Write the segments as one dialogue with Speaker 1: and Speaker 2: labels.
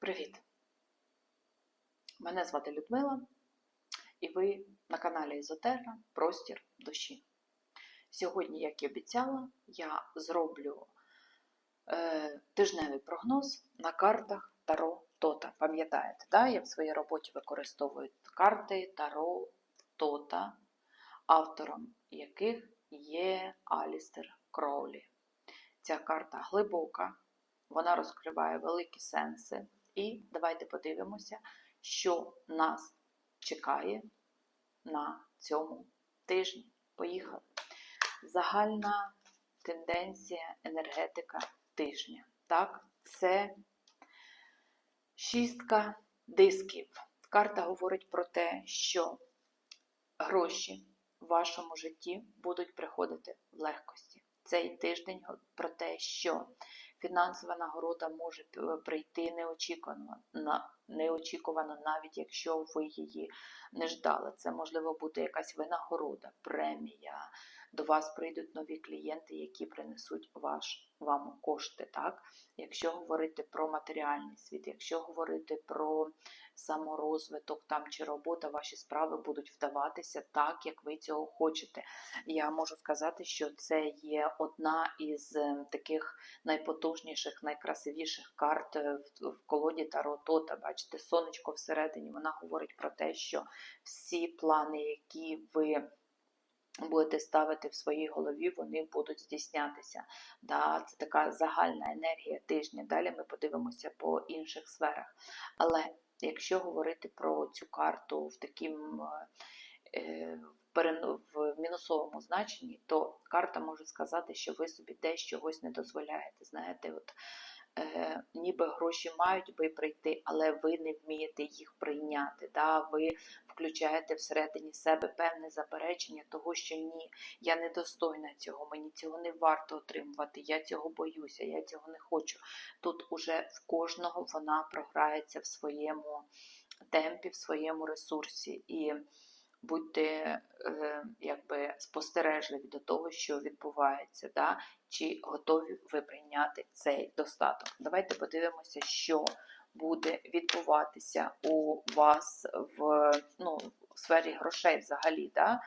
Speaker 1: Привіт! Мене звати Людмила, і ви на каналі Ізотерра Простір душі. Сьогодні, як і обіцяла, я зроблю е, тижневий прогноз на картах Таро Тота. Пам'ятаєте, да? я в своїй роботі використовую карти Таро Тота, автором яких є Алістер Кроулі. Ця карта глибока, вона розкриває великі сенси. І давайте подивимося, що нас чекає на цьому тижні. Поїхали. Загальна тенденція енергетика тижня. Так, це шістка дисків. Карта говорить про те, що гроші в вашому житті будуть приходити в легкості. Цей тиждень про те, що фінансова нагорода може прийти неочікувано, неочікувано, навіть якщо ви її не ждали. Це можливо бути якась винагорода, премія. До вас прийдуть нові клієнти, які принесуть ваш, вам кошти. Так? Якщо говорити про матеріальний світ, якщо говорити про саморозвиток там чи робота, ваші справи будуть вдаватися так, як ви цього хочете. Я можу сказати, що це є одна із таких найпотужніших, найкрасивіших карт в колоді Таро Тота. Бачите, сонечко всередині, вона говорить про те, що всі плани, які ви будете ставити в своїй голові, вони будуть здійснятися. Да, Це така загальна енергія тижня. Далі ми подивимося по інших сферах. Але якщо говорити про цю карту в таким е, в мінусовому значенні, то карта може сказати, що ви собі десь чогось не дозволяєте. Знаєте, от е, ніби гроші мають би прийти, але ви не вмієте їх прийняти. Да? Ви включаєте всередині себе певне заперечення того, що ні, я недостойна цього, мені цього не варто отримувати, я цього боюся, я цього не хочу. Тут уже в кожного вона програється в своєму темпі, в своєму ресурсі. І будьте е, якби спостережливі до того, що відбувається, да? чи готові ви прийняти цей достаток. Давайте подивимося, що буде відбуватися у вас в ну, в сфері грошей взагалі. Да?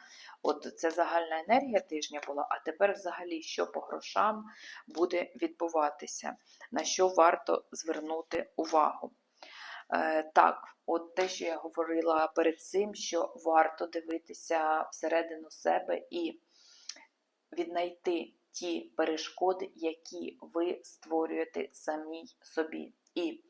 Speaker 1: От Це загальна енергія тижня була, а тепер взагалі, що по грошам буде відбуватися, на що варто звернути увагу. Е, так, от те, що я говорила перед цим, що варто дивитися всередину себе і віднайти ті перешкоди, які ви створюєте самій собі. І,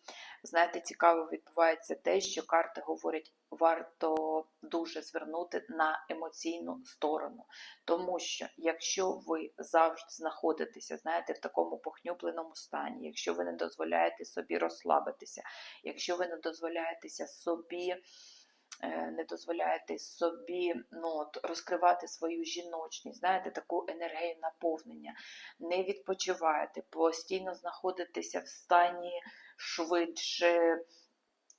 Speaker 1: знаєте, цікаво відбувається те, що карти говорять, варто дуже звернути на емоційну сторону. Тому що, якщо ви завжди знаходитеся, знаєте, в такому похнюпленому стані, якщо ви не дозволяєте собі розслабитися, якщо ви не дозволяєтеся собі. Е, не дозволяєте собі ну, от, розкривати свою жіночність, знаєте, таку енергію наповнення, не відпочиваєте, постійно знаходитеся в стані швидше,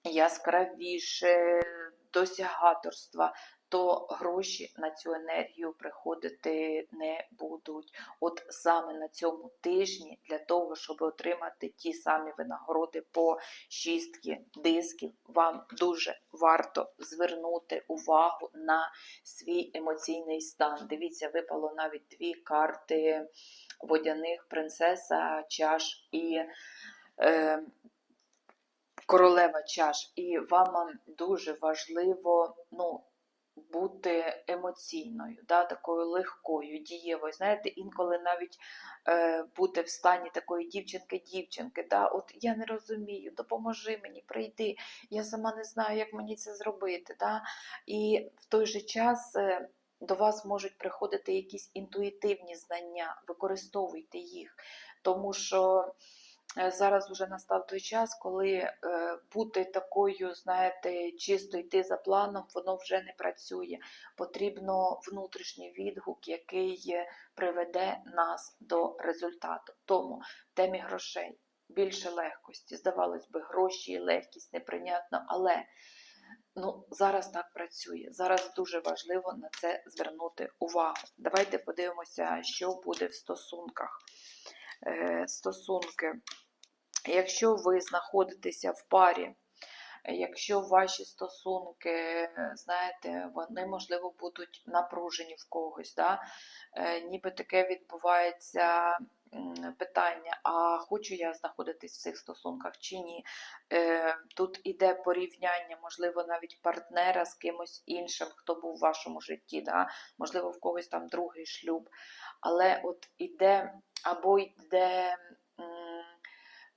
Speaker 1: яскравіше, досягаторства, то гроші на цю енергію приходити не будуть. От саме на цьому тижні для того, щоб отримати ті самі винагороди по шістки дисків, вам дуже варто звернути увагу на свій емоційний стан. Дивіться, випало навіть дві карти водяних принцеса, чаш і. Е, Королева чаш, і вам дуже важливо ну, бути емоційною, да, такою легкою, дієвою. Знаєте, інколи навіть е, бути в стані такої дівчинки-дівчинки. да, От я не розумію, допоможи мені, прийди, я сама не знаю, як мені це зробити. Да, І в той же час. Е, до вас можуть приходити якісь інтуїтивні знання, використовуйте їх, тому що зараз вже настав той час, коли е, бути такою, знаєте, чисто йти за планом, воно вже не працює. Потрібно внутрішній відгук, який приведе нас до результату. Тому в темі грошей більше легкості. Здавалось би, гроші, легкість неприйнятно, але ну, зараз так працює. Зараз дуже важливо на це звернути увагу. Давайте подивимося, що буде в стосунках. Е, стосунки Якщо ви знаходитеся в парі, якщо ваші стосунки, знаєте, вони, можливо, будуть напружені в когось, да? е, ніби таке відбувається питання, а хочу я знаходитись в цих стосунках чи ні. Е, Тут іде порівняння, можливо, навіть партнера з кимось іншим, хто був в вашому житті, да? можливо, в когось там другий шлюб. Але от іде або йде.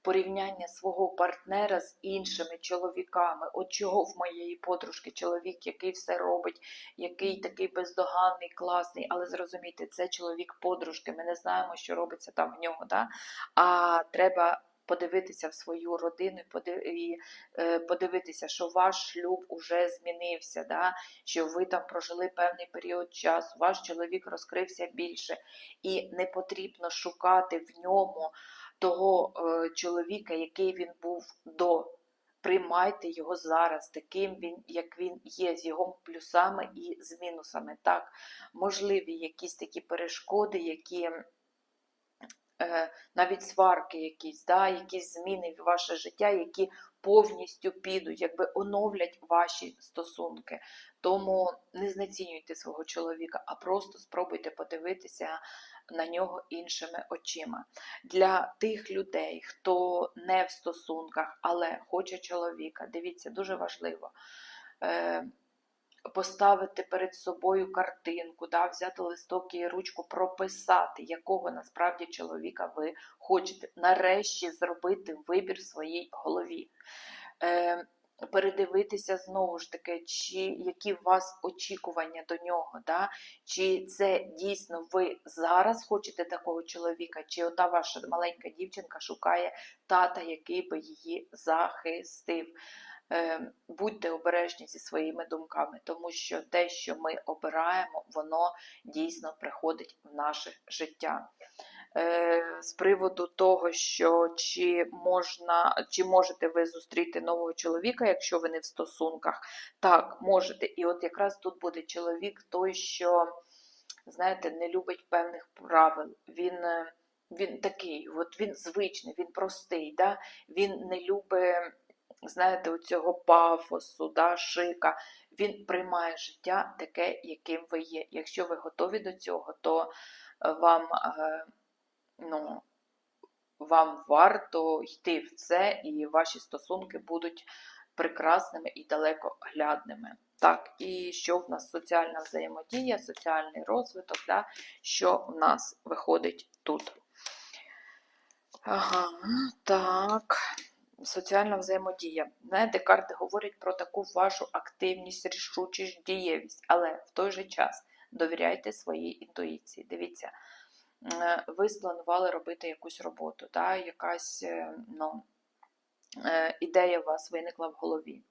Speaker 1: порівняння свого партнера з іншими чоловіками. От чого в моєї подружки чоловік, який все робить, який такий бездоганний, класний, але зрозумійте, це чоловік подружки. Ми не знаємо, що робиться там в нього. Да? А треба. Подивитися в свою родину і е, подивитися, що ваш шлюб уже змінився, да? що ви там прожили певний період часу, ваш чоловік розкрився більше, і не потрібно шукати в ньому того е, чоловіка, який він був до. Приймайте його зараз, таким він, як він є, з його плюсами і з мінусами. Так, можливі якісь такі перешкоди, які навіть сварки, якісь, да, якісь зміни в ваше життя, які повністю підуть, якби оновлять ваші стосунки. Тому не знецінюйте свого чоловіка, а просто спробуйте подивитися на нього іншими очима. Для тих людей, хто не в стосунках, але хоче чоловіка, дивіться, дуже важливо. Поставити перед собою картинку, да, взяти листок і ручку, прописати, якого насправді чоловіка ви хочете. Нарешті зробити вибір в своїй голові. Е, передивитися знову ж таки, чи які у вас очікування до нього, да? чи це дійсно ви зараз хочете такого чоловіка, чи ота ваша маленька дівчинка шукає тата, який би її захистив. Е, будьте обережні зі своїми думками, тому що те, що ми обираємо, воно дійсно приходить в наше життя. Е, з приводу того, що чи можна, чи можете ви зустріти нового чоловіка, якщо ви не в стосунках, так, можете. І от якраз тут буде чоловік, той, що, знаєте, не любить певних правил. Він е, він такий, от він звичний, він простий, да? він не любить, знаєте, оцього пафосу, да, шика. Він приймає життя таке, яким ви є. Якщо ви готові до цього, то вам ну, вам варто йти в це, і ваші стосунки будуть прекрасними і далекоглядними. Так, і що в нас соціальна взаємодія, соціальний розвиток, да? що в нас виходить тут? Ага, так. Соціальна взаємодія. Знаєте, карти говорять про таку вашу активність, рішучість, дієвість, але в той же час довіряйте своїй інтуїції. Дивіться, Е, ви спланували робити якусь роботу, да, якась е, ну, е, ідея у вас виникла в голові.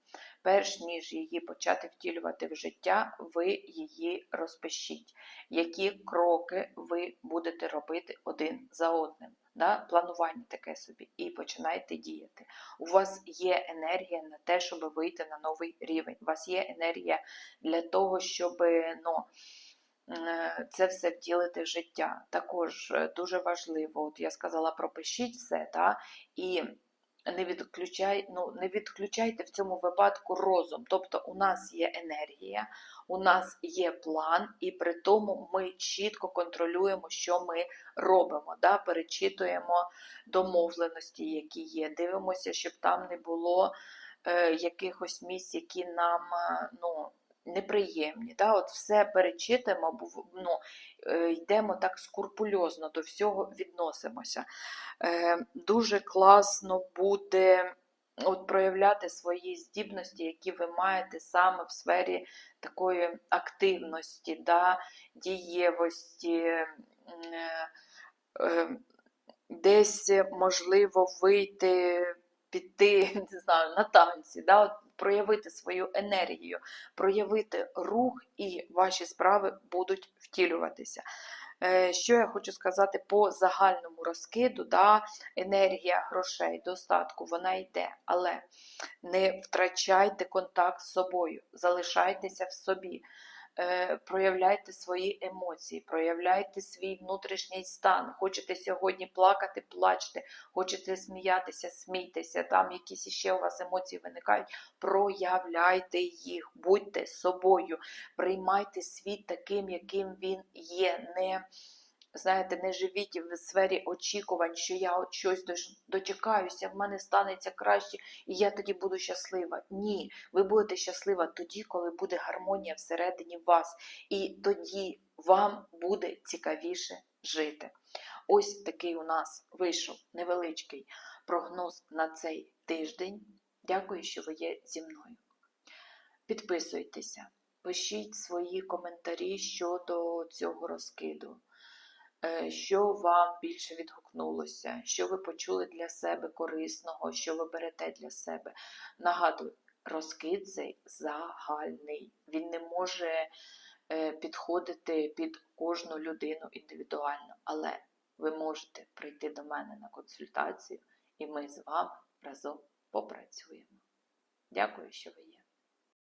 Speaker 1: Перш ніж її почати втілювати в життя, ви її розпишіть. Які кроки ви будете робити один за одним. Да? Планування таке собі, і починайте діяти. У вас є енергія на те, щоб вийти на новий рівень. У вас є енергія для того, щоб ну, Е, це все втілити в життя. Також е, дуже важливо, от я сказала, пропишіть все, да, і не відключай, ну, не відключайте в цьому випадку розум. Тобто у нас є енергія, у нас є план, і при тому ми чітко контролюємо, що ми робимо. Да? Перечитуємо домовленості, які є. Дивимося, щоб там не було е, якихось місць, які нам. Е, ну, неприємні. Да? От Все перечитаємо, ну, е, йдемо так скурпульозно до всього відносимося. Е, Дуже класно буде от проявляти свої здібності, які ви маєте саме в сфері такої активності, да? дієвості. Е, е, Десь можливо вийти, піти не знаю, на танці, да? Проявити свою енергію, проявити рух, і ваші справи будуть втілюватися. Е, що я хочу сказати по загальному розкиду, да, енергія грошей, достатку, вона йде, але не втрачайте контакт з собою, залишайтеся в собі. Е, проявляйте свої емоції, проявляйте свій внутрішній стан. Хочете сьогодні плакати, плачте, хочете сміятися, смійтеся. Там якісь іще у вас емоції виникають. Проявляйте їх, будьте собою, приймайте світ таким, яким він є. Не знаєте, не живіть в сфері очікувань, що я от щось дочекаюся, в мене станеться краще, і я тоді буду щаслива. Ні, ви будете щаслива тоді, коли буде гармонія всередині вас, і тоді вам буде цікавіше жити. Ось такий у нас вийшов невеличкий прогноз на цей тиждень. Дякую, що ви є зі мною. Підписуйтеся, пишіть свої коментарі щодо цього розкиду. Е, Що вам більше відгукнулося, що ви почули для себе корисного, що ви берете для себе. Нагадую, розкид цей загальний. Він не може е, підходити під кожну людину індивідуально, але ви можете прийти до мене на консультацію, і ми з вами разом попрацюємо. Дякую, що ви є.